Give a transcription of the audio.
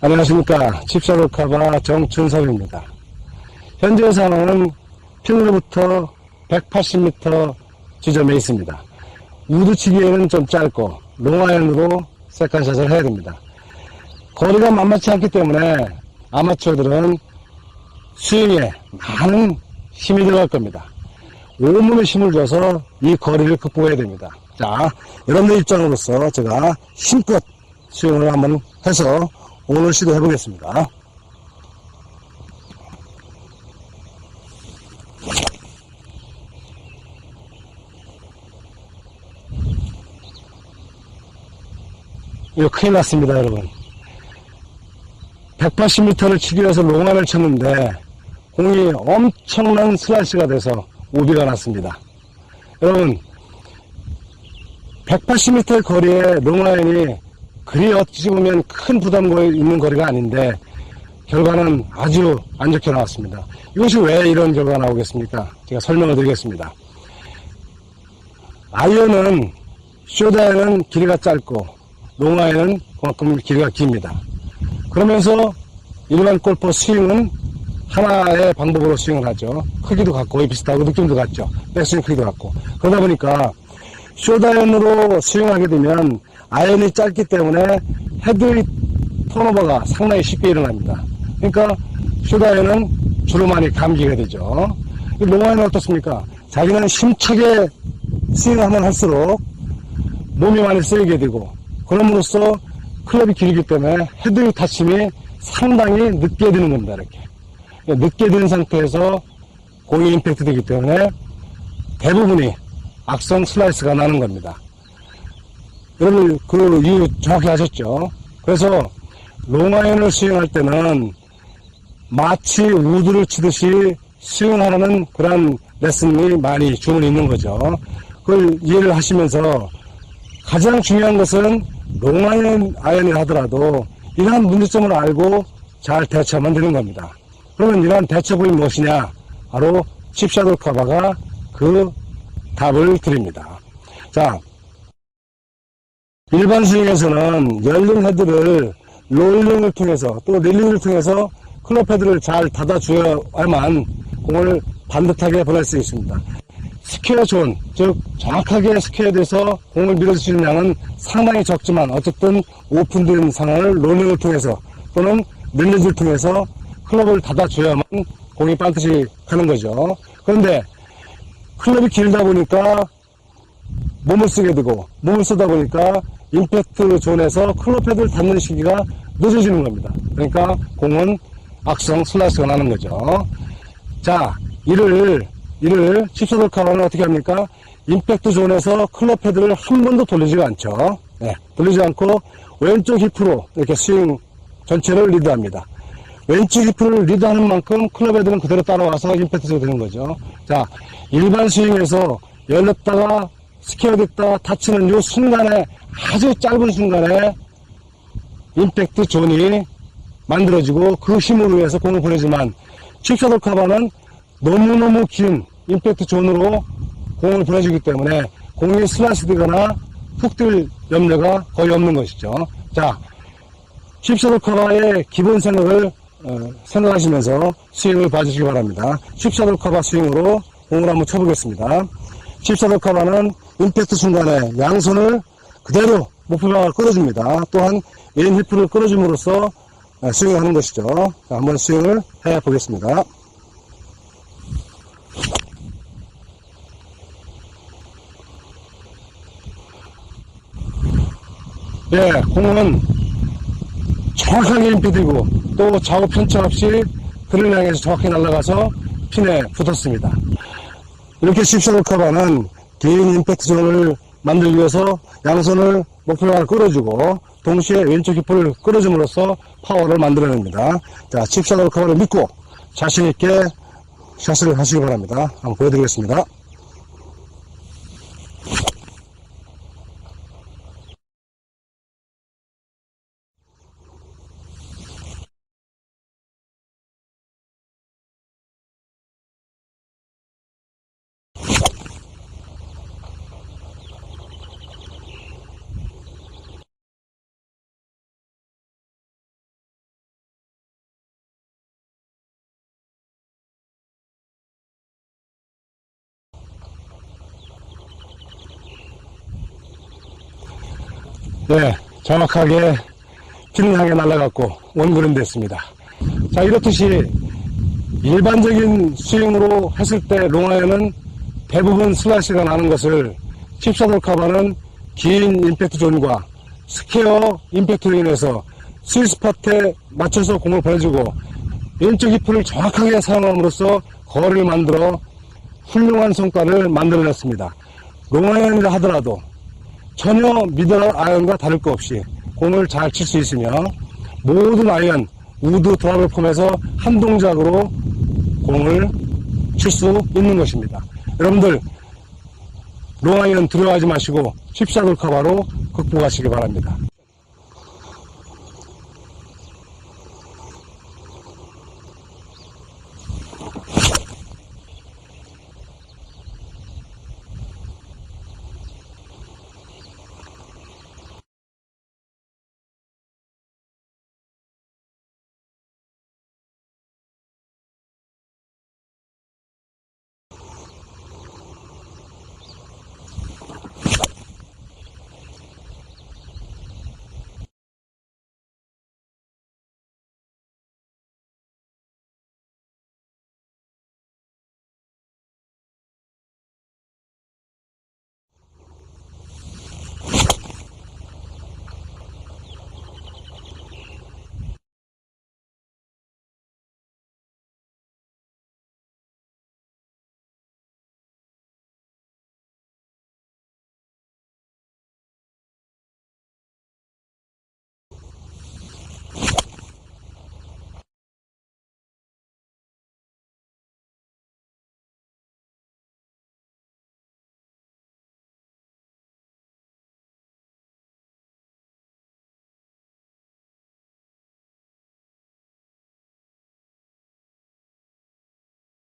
안녕하십니까. 칩샤로카바 정춘섭입니다. 현재 상황은 핀으로부터 180m 지점에 있습니다. 우드치기에는 좀 짧고 롱아이언으로 세컨샷을 해야 됩니다. 거리가 만만치 않기 때문에 아마추어들은 스윙에 많은 힘이 들어갈 겁니다. 온몸에 힘을 줘서 이 거리를 극복해야 됩니다. 자, 여러분들 입장으로서 제가 힘껏 스윙을 한번 해서 오늘 시도해 보겠습니다. 이거 큰일 났습니다, 여러분. 180m를 치기 위해서 롱안을 쳤는데 공이 엄청난 슬라이스가 돼서 오비가 났습니다. 여러분 180m 거리에 롱라인이 그리 어찌 보면 큰 부담이 있는 거리가 아닌데 결과는 아주 안 좋게 나왔습니다. 이것이 왜 이런 결과가 나오겠습니까? 제가 설명을 드리겠습니다. 아이언은 쇼다에는 길이가 짧고 롱아이언은 그만큼 길이가 깁니다. 그러면서 일반 골퍼 스윙은 하나의 방법으로 스윙을 하죠. 크기도 같고 비슷하고 느낌도 같죠. 백스윙 크기도 같고 그러다 보니까 쇼다이언으로 스윙하게 되면 아이언이 짧기 때문에 헤드의 턴오버가 상당히 쉽게 일어납니다. 그러니까 쇼다이언은 주로 많이 감기게 되죠. 롱아이언은 어떻습니까? 자기는 힘차게 스윙하면 할수록 몸이 많이 쓰이게 되고 그럼으로써 클럽이 길기 때문에 헤드의 타침이 상당히 늦게 되는 겁니다. 이렇게 늦게 된 상태에서 공이 임팩트 되기 때문에 대부분이 악성 슬라이스가 나는 겁니다. 여러분 그 이유 정확히 아셨죠? 그래서 롱아이언을 스윙할 때는 마치 우드를 치듯이 스윙하는 그런 레슨이 많이 주문이 있는 거죠. 그걸 이해를 하시면서 가장 중요한 것은 롱아이언 아이언을 하더라도 이러한 문제점을 알고 잘 대처하면 되는 겁니다. 그러면 이러한 대처법이 무엇이냐? 바로 칩샤돌 커버가 그 답을 드립니다. 자, 일반 스윙에서는 열린 헤드를 롤링을 통해서 또 릴링을 통해서 클럽 헤드를 잘 닫아줘야만 공을 반듯하게 보낼 수 있습니다. 스퀘어 존, 즉 정확하게 스퀘어에 대해서 공을 밀어주시는 양은 상당히 적지만 어쨌든 오픈된 상황을 롤링을 통해서 또는 릴리즈를 통해서 클럽을 닫아줘야만 공이 반드시 가는 거죠. 그런데 클럽이 길다 보니까 몸을 쓰게 되고 몸을 쓰다 보니까 임팩트 존에서 클럽 헤드를 닫는 시기가 늦어지는 겁니다. 그러니까 공은 악성 슬라이스가 나는 거죠. 자, 이를 이를 칩서돌 카바는 어떻게 합니까? 임팩트 존에서 클럽 헤드를 한 번도 돌리지가 않죠. 네, 돌리지 않고 왼쪽 힙으로 이렇게 스윙 전체를 리드합니다. 왼쪽 힙을 리드하는 만큼 클럽 헤드는 그대로 따라와서 임팩트가 되는 거죠. 자, 일반 스윙에서 열렸다가 스퀘어 됐다 다치는 이 순간에 아주 짧은 순간에 임팩트 존이 만들어지고 그 힘으로 해서 공을 보내지만 칩셔도 카바는 너무너무 긴 임팩트 존으로 공을 보내주기 때문에 공이 슬라이스 되거나 훅뜰 염려가 거의 없는 것이죠. 자, 칩셔도 커버의 기본 생각을 어, 생각하시면서 스윙을 봐주시기 바랍니다. 칩셔도 커버 스윙으로 공을 한번 쳐보겠습니다. 칩셔도 커버는 임팩트 순간에 양손을 그대로 목표방을 끌어줍니다. 또한 왼 힙을 끌어줌으로써 어, 스윙을 하는 것이죠. 자, 한번 스윙을 해 보겠습니다. 예, 공은 정확하게 임팩트이고 또 좌우 편차 없이 그를 향해서 정확히 날아가서 핀에 붙었습니다. 이렇게 십시오 커버는 개인 임팩트 존을 만들기 위해서 양손을 목표를 끌어주고 동시에 왼쪽 힙을 끌어줌으로써 파워를 만들어냅니다. 자, 칩샷 커버를 믿고 자신있게 샷을 하시기 바랍니다. 한번 보여드리겠습니다. 네, 정확하게 피는 향해 날아갔고 원그램 됐습니다. 자, 이렇듯이 일반적인 스윙으로 했을 때 롱아이언은 대부분 슬라시가 나는 것을 칩사돌 카바는 긴 임팩트 존과 스퀘어 임팩트로 인해서 스위스팟에 맞춰서 공을 보내주고 왼쪽 히프를 정확하게 사용함으로써 거리를 만들어 훌륭한 성과를 만들어냈습니다. 롱아이언이라 하더라도 전혀 미들 아이언과 다를 것 없이 공을 잘 칠 수 있으며 모든 아이언 우드 드랍을 포함해서 한 동작으로 공을 칠 수 있는 것입니다. 여러분들 롱아이언 들어가지 마시고 칩샷을 커버로 극복하시기 바랍니다.